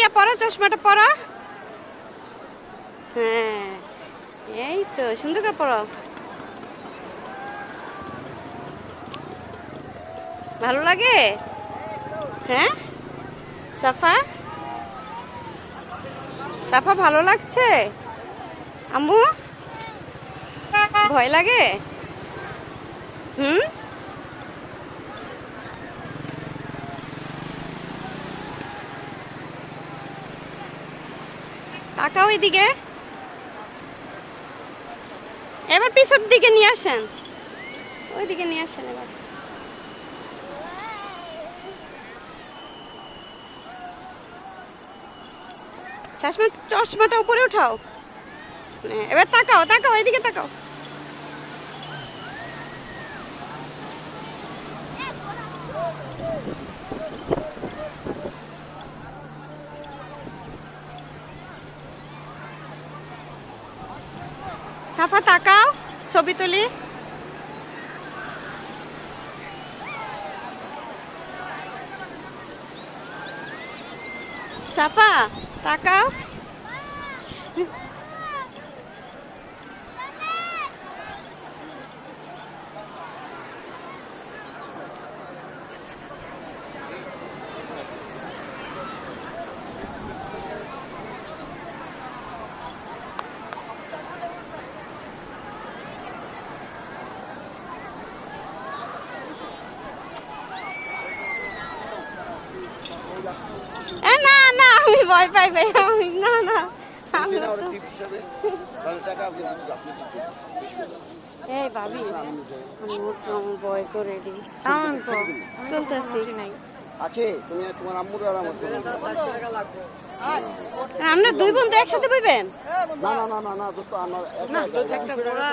ইয়া পরো চশমাটা পরো হ্যাঁ এই তো, সুন্দর করে পরো ভালো লাগে? হ্যাঁ? সাফা? সাফা ভালো লাগছে? আম্মু? ভয় লাগে? হুম? তাকাও এদিকে। এবার পিছের দিকে নিয়ে আসেন। ওইদিকে নিয়ে আসেন এবার। চশমা চশমাটা উপরে উঠাও। এবার তাকাও তাকাও, এদিকে তাকাও। সাফা তাকাও ছবি তুলি। সাফা তাকাও এ, না না আমি ভয় পাই ভাই আমি না না। এই ভাবি আমি ভয় করে দিই। আমার তো চলতেছি। আছে তুমি তোমার আম্মুর আর আমার আমরা দুই বন্ধু একসাথে বইবেন? না না না না না দোস্ত আমার একা একা একটা ঘোড়া।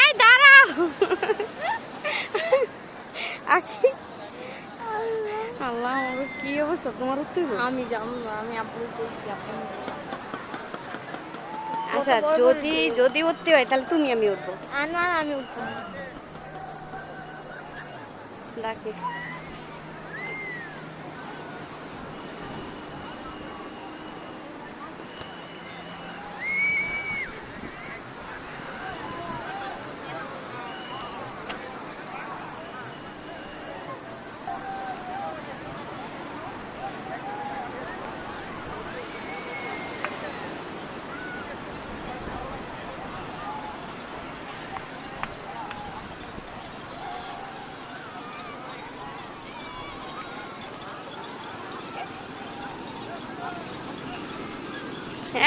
এই দাঁড়াও। আখি আল্লাহ আমার কি অবস্থা? তোমার উঠতে আমি জানো না আমি আপু বলছি আপু আচ্ছা যদি যদি উঠতে হয় তাহলে তুমি আমি উঠবো। না আমি উঠবো। ডাকে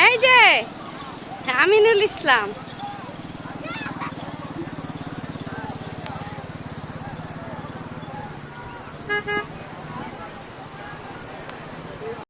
এই যে আমিনুল ইসলাম।